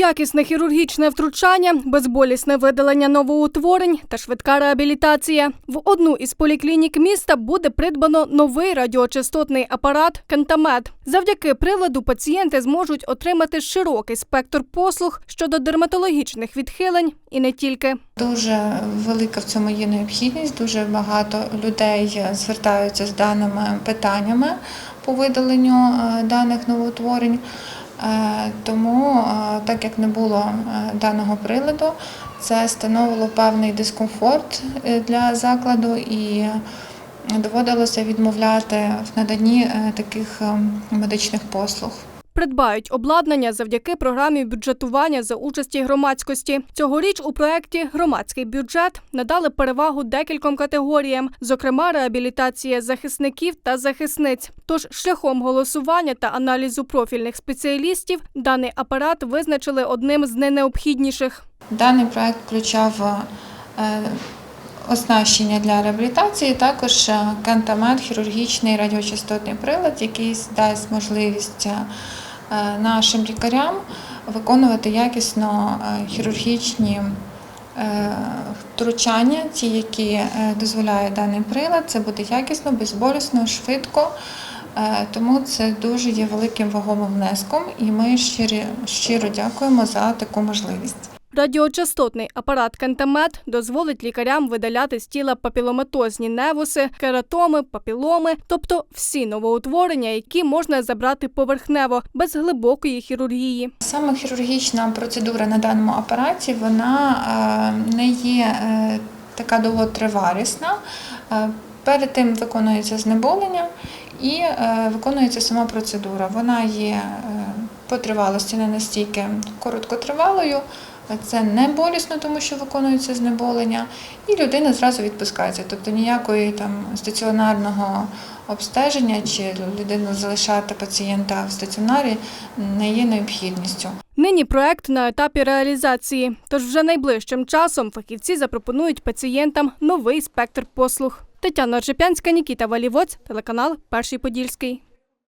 Якісне хірургічне втручання, безболісне видалення новоутворень та швидка реабілітація. В одну із поліклінік міста буде придбано новий радіочастотний апарат Кентамед. Завдяки приладу пацієнти зможуть отримати широкий спектр послуг щодо дерматологічних відхилень і не тільки. Дуже велика в цьому є необхідність. Дуже багато людей звертаються з даними питаннями по видаленню е, даних новоутворень. Е, Тому, е, так як не було е, даного приладу, це становило певний дискомфорт для закладу і доводилося відмовляти в наданні таких е, медичних послуг. Придбають обладнання завдяки програмі бюджетування за участі громадськості. Цьогоріч у проєкті Громадський бюджет надали перевагу декільком категоріям, зокрема реабілітація захисників та захисниць. Тож шляхом голосування та аналізу профільних спеціалістів даний апарат визначили одним з найнеобхідніших. Даний проект включав е, оснащення для реабілітації, також е, кантамет, хірургічний радіочастотний прилад, який дасть можливість е, нашим лікарям виконувати якісно е, хірургічні е, втручання, ті, які е, дозволяє даний прилад. Це буде якісно, безболісно, швидко. Е, Тому це дуже є великим вагомим внеском, і ми щиро, щиро дякуємо за таку можливість. Радіочастотний апарат Кентамет дозволить лікарям видаляти з тіла папілометозні невуси, кератоми, папіломи, тобто всі новоутворення, які можна забрати поверхнево без глибокої хірургії. Саме хірургічна процедура на даному апараті вона е, не є е, така довготривалісна. Е, Перед тим виконується знеболення і виконується сама процедура. Вона є по тривалості не настільки короткотривалою. Це не болісно, тому що виконується знеболення, і людина зразу відпускається. Тобто ніякої там стаціонарного обстеження чи людину залишати пацієнта в стаціонарі не є необхідністю. Нині проект на етапі реалізації, тож вже найближчим часом фахівці запропонують пацієнтам новий спектр послуг. Тетяна Ржепянська, Нікіта Валівоць, телеканал Перший Подільський.